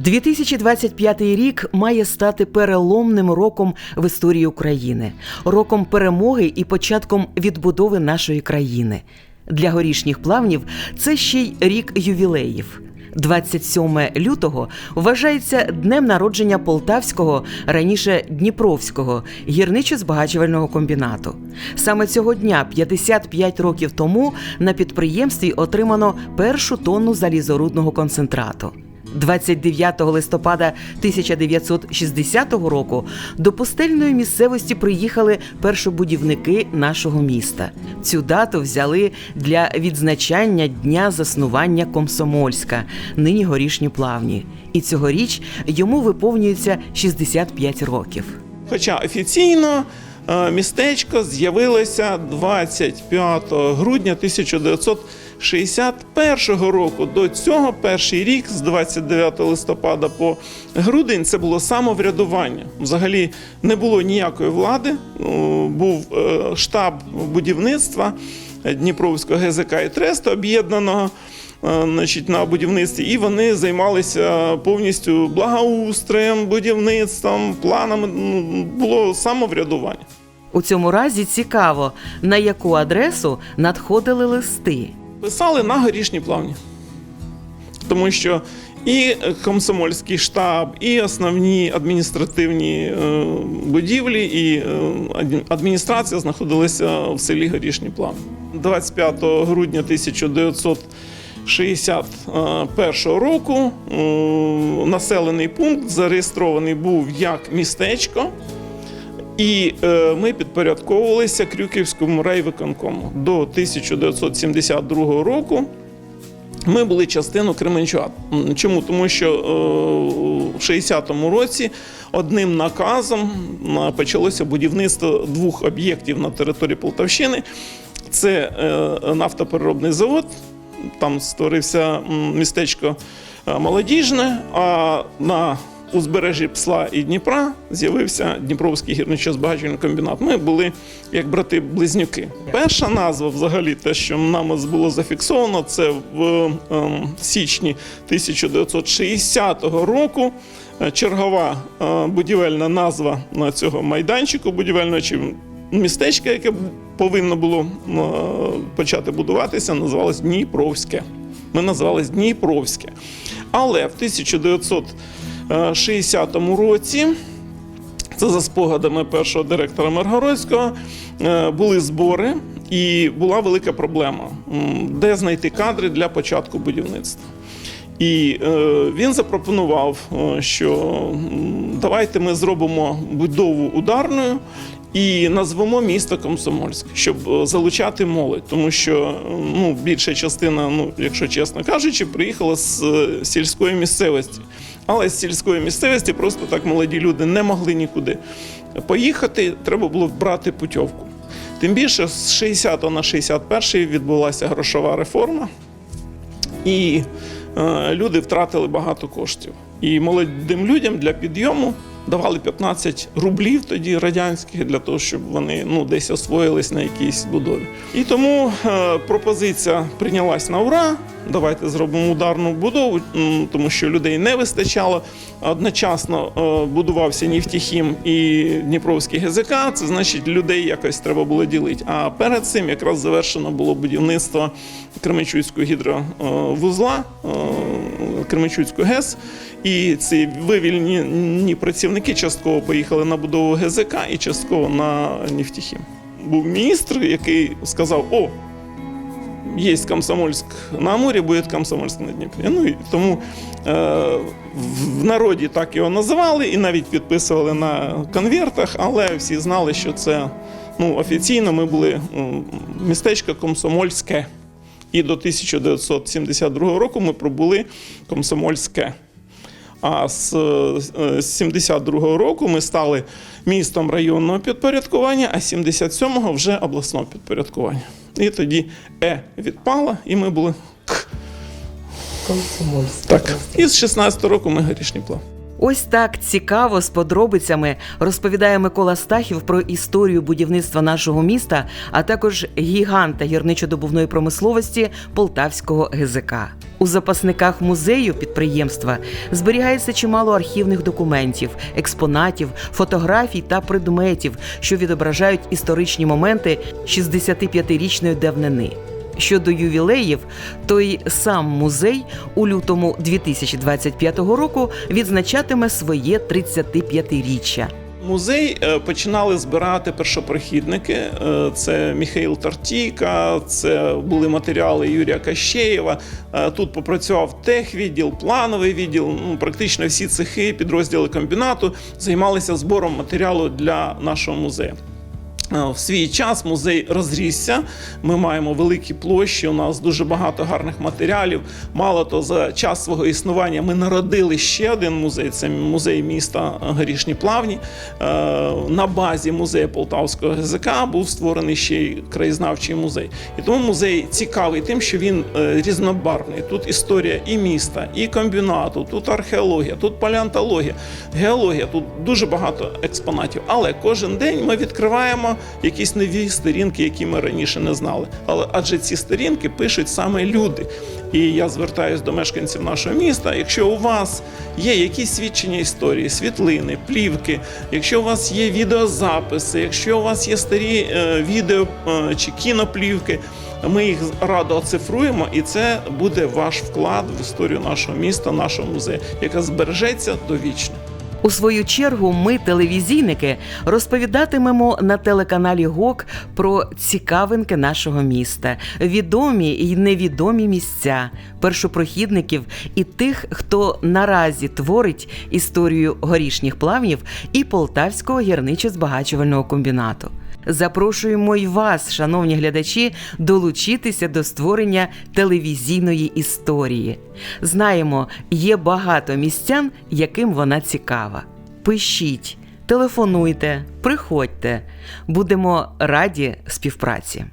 2025 рік має стати переломним роком в історії України, роком перемоги і початком відбудови нашої країни. Для горішніх плавнів це ще й рік ювілеїв. 27 лютого вважається днем народження Полтавського, раніше Дніпровського гірничо-збагачувального комбінату. Саме цього дня, 55 років тому, на підприємстві отримано першу тонну залізорудного концентрату. 29 листопада 1960 року до пустельної місцевості приїхали першобудівники нашого міста. Цю дату взяли для відзначання дня заснування Комсомольська, нині горішні плавні. І цьогоріч йому виповнюється 65 років. Хоча офіційно е, містечко з'явилося 25 грудня 1961 року. До цього перший рік з 29 листопада по грудень це було самоврядування. Взагалі не було ніякої влади. Ну, Був е, штаб будівництва Дніпровського ГЗК і Тресту об'єднаного е, значить, на будівництві, і вони займалися повністю благоустроєм, будівництвом, планами. Ну, Було самоврядування. У цьому разі цікаво, на яку адресу надходили листи. Писали на горішні плавні. Тому що і комсомольський штаб, і основні адміністративні е, будівлі, і е, адміністрація знаходилися в селі Горішні Плавні. 25 грудня 1961 року е, населений пункт зареєстрований був як містечко. І е, ми підпорядковувалися Крюківському райвиконкому до 1972 року. Ми були частиною Кременчука. М, Чому? Тому що е, в 60-му році одним наказом почалося будівництво двох об'єктів на території Полтавщини. Це е, нафтопереробний завод, там створився містечко е, молодіжне, а на узбережжі Псла і Дніпра з'явився Дніпровський гірничо-збагачувальний комбінат. Ми були як брати-близнюки. Перша назва, взагалі, те, що нами було зафіксовано, це в ем, січні 1960 року. Е, Чергова е, будівельна назва на цього майданчику будівельного чи містечка, яке повинно було е, почати будуватися, називалось Дніпровське. Ми називались Дніпровське. Але в 1960 році, це за спогадами першого директора Миргородського, е, були збори, і була велика проблема, де знайти кадри для початку будівництва. І е, він запропонував, е, що давайте ми зробимо будову ударною і назвемо місто Комсомольськ, щоб е, залучати молодь, тому що е, ну, більша частина, ну якщо чесно кажучи, приїхала з е, сільської місцевості. Але з сільської місцевості просто так молоді люди не могли нікуди поїхати. Треба було брати путівку. Тим більше з 60 на 61 відбулася грошова реформа. І е, люди втратили багато коштів. І молодим людям для підйому давали 15 рублів тоді радянських для того, щоб вони ну, десь освоїлись на якійсь будові. І тому е, пропозиція прийнялась на ура. Давайте зробимо ударну будову, тому що людей не вистачало. Одночасно е, будувався Нефтехім і Дніпровський ГЗК. Це значить, людей якось треба було ділити. А перед цим якраз завершено було будівництво Кременчуцького гідровузла, е, Кременчуцького ГЕС. І ці вивільнені працівники частково поїхали на будову ГЗК і частково на Нефтехім. Був міністр, який сказав: О, є Комсомольськ на морі, буде Комсомольськ на Дніпрі. Ну і тому е, в народі так його називали і навіть підписували на конвертах, але всі знали, що це ну, офіційно ми були містечко Комсомольське. І до 1972 року ми пробули Комсомольське. А з е, 72-го року ми стали містом районного підпорядкування, а 77-го вже обласного підпорядкування. І тоді Е відпала, і ми були К. Комсомольськ. Так. І з 16-го року ми горішні плав. Ось так цікаво з подробицями розповідає Микола Стахів про історію будівництва нашого міста, а також гіганта гірничодобувної промисловості Полтавського ГЗК. У запасниках музею підприємства зберігається чимало архівних документів, експонатів, фотографій та предметів, що відображають історичні моменти 65-річної давнини. Щодо ювілеїв, то й сам музей у лютому 2025 року відзначатиме своє 35-річчя. Музей е, починали збирати першопрохідники. Е, Це Міхаїл Тартійка, це були матеріали Юрія Кащеєва. Е, Тут попрацював техвідділ, плановий відділ. Ну, практично всі цехи, підрозділи комбінату займалися збором матеріалу для нашого музею. Е, В свій час музей розрісся. Ми маємо великі площі. У нас дуже багато гарних матеріалів. Мало то за час свого існування ми народили ще один музей. Це музей міста Горішні Плавні. Е, На базі музею Полтавського ГЗК був створений ще й краєзнавчий музей. І тому музей цікавий тим, що він е, різнобарвний. Тут історія і міста, і комбінату, тут археологія, тут палеонтологія, геологія. Тут дуже багато експонатів. Але кожен день ми відкриваємо якісь нові сторінки, які ми раніше не знали. Але адже ці сторінки пишуть саме люди. І я звертаюся до мешканців нашого міста. Якщо у вас є якісь свідчення історії, світлини, плівки, якщо у вас є відеозаписи, якщо у вас є старі е, відео е, чи кіноплівки, ми їх радо оцифруємо, і це буде ваш вклад в історію нашого міста, нашого музею, яка збережеться довічно. У свою чергу, ми, телевізійники, розповідатимемо на телеканалі ГОК про цікавинки нашого міста, відомі і невідомі місця, першопрохідників і тих, хто наразі творить історію горішніх плавнів і Полтавського гірничо-збагачувального комбінату. Запрошуємо й вас, шановні глядачі, долучитися до створення телевізійної історії. Знаємо, є багато містян, яким вона цікава. Пишіть, телефонуйте, приходьте. Будемо раді співпраці.